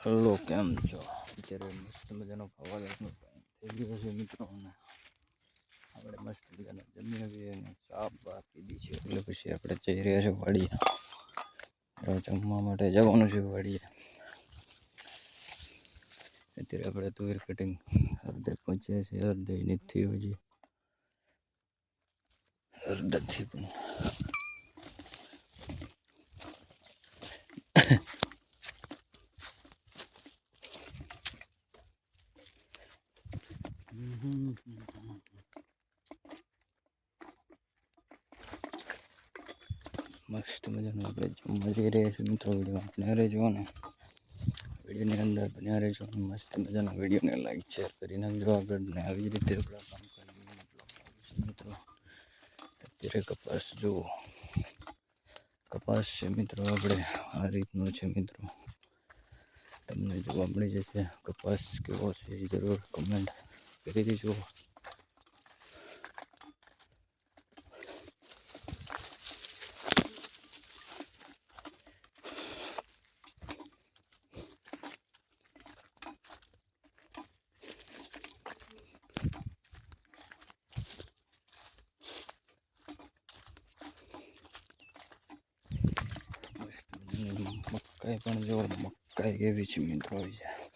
Hello કેમ છો અત્યારે મસ્ત મજાનો ખાવાનો થઈ ગયો છે મિત્રોને આપણે મસ્ત મજાનો જમીને અને ચા બા પીધી છે એટલે પછી આપણે જઈ રહ્યા છે વાડીએ જમવા માટે જવાનું છે વાડીએ અત્યારે આપણે તુવેર કટિંગ અર્ધે પહોંચ્યા છે અર્ધે નથી હજી અર્ધથી પણ મસ્ત મજાનું આપણે જમવા જઈ રહ્યા મિત્રો વિડીયોમાં બન્યા રહેજો ને વિડીયોની અંદર બન્યા રહેજો મસ્ત મજાના વિડીયોને લાઈક શેર કરી નાખજો આગળ આવી રીતે આપણા કામ કરી મિત્રો. અત્યારે કપાસ જુઓ. કપાસ છે મિત્રો આપણે, આ રીતનો છે મિત્રો. તમને જોવા મળી જશે કપાસ કેવો છે જરૂર કમેન્ટ કરી દેજો મકાઈ પણ જો મકાઈ કેવી છે મિત્રો આવી છે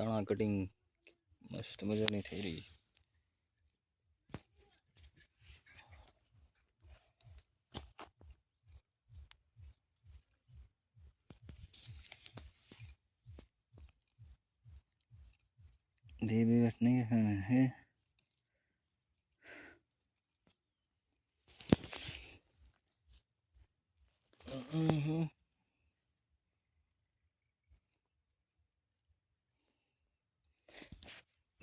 દાણા કટિંગ મસ્ત મજાની થઈ રહી છે બે બે મિનિટ નહીં હે હે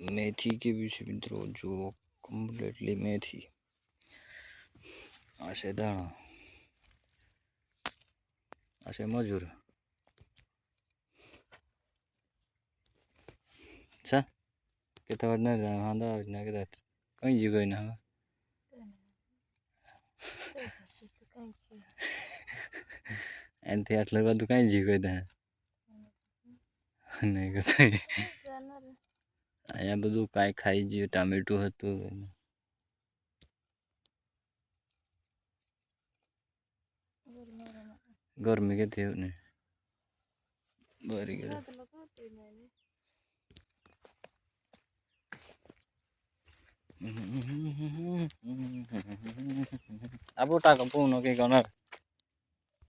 હમ મેથી કેવી છે મિત્રો જુઓ કમ્પ્લીટલી મેથી આ છે દાણા આ છે મજૂર છા કે તમારે ના જાય વાંધા આવે ના કદાચ કઈ જ ગઈ ના એનાથી આટલું બધું કઈ જી ગઈ ત્યાં નહીં કદાચ અહીંયા બધું કાંઈ ખાઈ ગયું ટામેટું હતું ગરમી કે થયું ને બરી ગયું આપો ટાકો પૂનો કે ગણર